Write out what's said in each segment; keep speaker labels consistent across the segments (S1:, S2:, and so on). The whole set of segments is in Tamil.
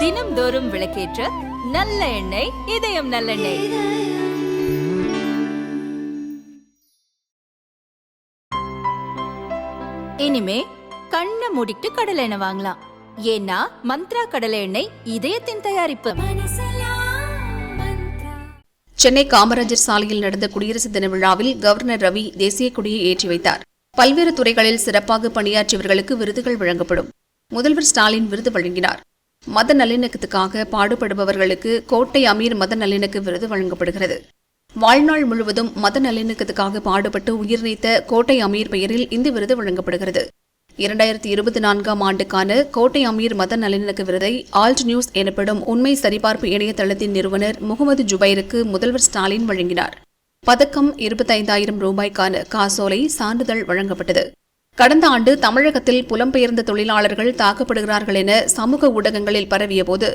S1: தினம்தோறும் விளக்கேற்ற நல்ல எண்ணெய் இதயம் நல்லெண்ணெய். இனிமே கண்ணை மூடிட்டு கடலை எண்ணெய் வாங்கலாம். ஏன்னா மந்த்ரா கடலை எண்ணெய் இதயத்தின் தயாரிப்பு.
S2: சென்னை காமராஜர் சாலையில் நடந்த குடியரசு தின விழாவில் கவர்னர் ரவி தேசிய கொடியை ஏற்றி வைத்தார். பல்வேறு துறைகளில் சிறப்பாக பணியாற்றியவர்களுக்கு விருதுகள் வழங்கப்படும். முதல்வர் ஸ்டாலின் விருது வழங்கினார். மத நல்லிணக்கத்துக்காக பாடுபடுபவர்களுக்கு கோட்டை அமீர் மத நல்லிணக்க விருது வழங்கப்படுகிறது. வாழ்நாள் முழுவதும் மத நல்லிணக்கத்துக்காக பாடுபட்டு உயிர் நீத்த கோட்டை அமீர் பெயரில் இந்த விருது வழங்கப்படுகிறது. இரண்டாயிரத்தி இருபத்தி நான்காம் ஆண்டுக்கான கோட்டை அமீர் மத நல்லிணக்க விருதை ஆல்ட் நியூஸ் எனப்படும் உண்மை சரிபார்ப்பு இணையதளத்தின் நிறுவனர் முகமது ஜுபைருக்கு முதல்வர் ஸ்டாலின் வழங்கினார். பதக்கம் இருபத்தைந்தாயிரம் ரூபாய்க்கான காசோலை சான்றிதழ் வழங்கப்பட்டது. கடந்த ஆண்டு தமிழகத்தில் புலம்பெயர்ந்த தொழிலாளர்கள் தாக்கப்படுகிறார்கள் என சமூக ஊடகங்களில் பரவியபோது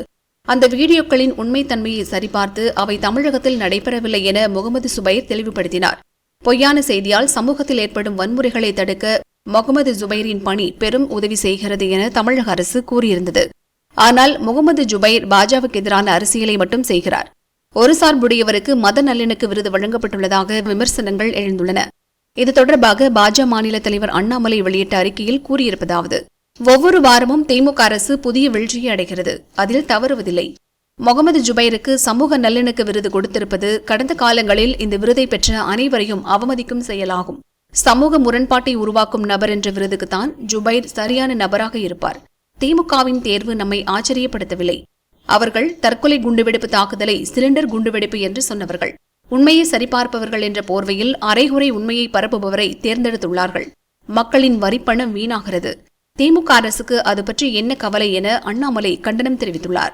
S2: அந்த வீடியோக்களின் உண்மைத்தன்மையை சரிபார்த்து அவை தமிழகத்தில் நடைபெறவில்லை என முகமது சுபைர் தெளிவுபடுத்தினார். பொய்யான செய்தியால் சமூகத்தில் ஏற்படும் வன்முறைகளை தடுக்க முகமது ஜுபைரின் பணி பெரும் உதவி செய்கிறது என தமிழக அரசு கூறியிருந்தது. ஆனால் முகமது ஜுபைர் பாஜகவுக்கு எதிரான அரசியலை மட்டும் செய்கிறார். ஒரு சார்புடையவருக்கு மத நல்லிணக்கு விருது வழங்கப்பட்டுள்ளதாக விமர்சனங்கள் எழுந்துள்ளன. இது தொடர்பாக பாஜக மாநில தலைவர் அண்ணாமலை வெளியிட்ட அறிக்கையில் கூறியிருப்பதாவது ஒவ்வொரு வாரமும் திமுக அரசு புதிய வீழ்ச்சியை அடைகிறது. அதில் தவறுவதில்லை. முகமது ஜுபைருக்கு சமூக நல்லிணக்க விருது கொடுத்திருப்பது கடந்த காலங்களில் இந்த விருதை பெற்ற அனைவரையும் அவமதிக்கும் செயலாகும். சமூக முரண்பாட்டை உருவாக்கும் நபர் என்ற விருதுக்குத்தான் ஜுபைர் சரியான நபராக இருப்பார். திமுகவின் தேர்வு நம்மை ஆச்சரியப்படுத்தவில்லை. அவர்கள் தற்கொலை குண்டுவெடிப்பு தாக்குதலை சிலிண்டர் குண்டுவெடிப்பு என்று சொன்னவர்கள். உண்மையை சரிபார்ப்பவர்கள் என்ற போர்வையில் அரைகுறை உண்மையை பரப்புபவரை தேர்ந்தெடுத்துள்ளார்கள். மக்களின் வரிப்பணம் வீணாகிறது. திமுக அரசுக்கு அது பற்றி என்ன கவலை என அண்ணாமலை கண்டனம் தெரிவித்துள்ளார்.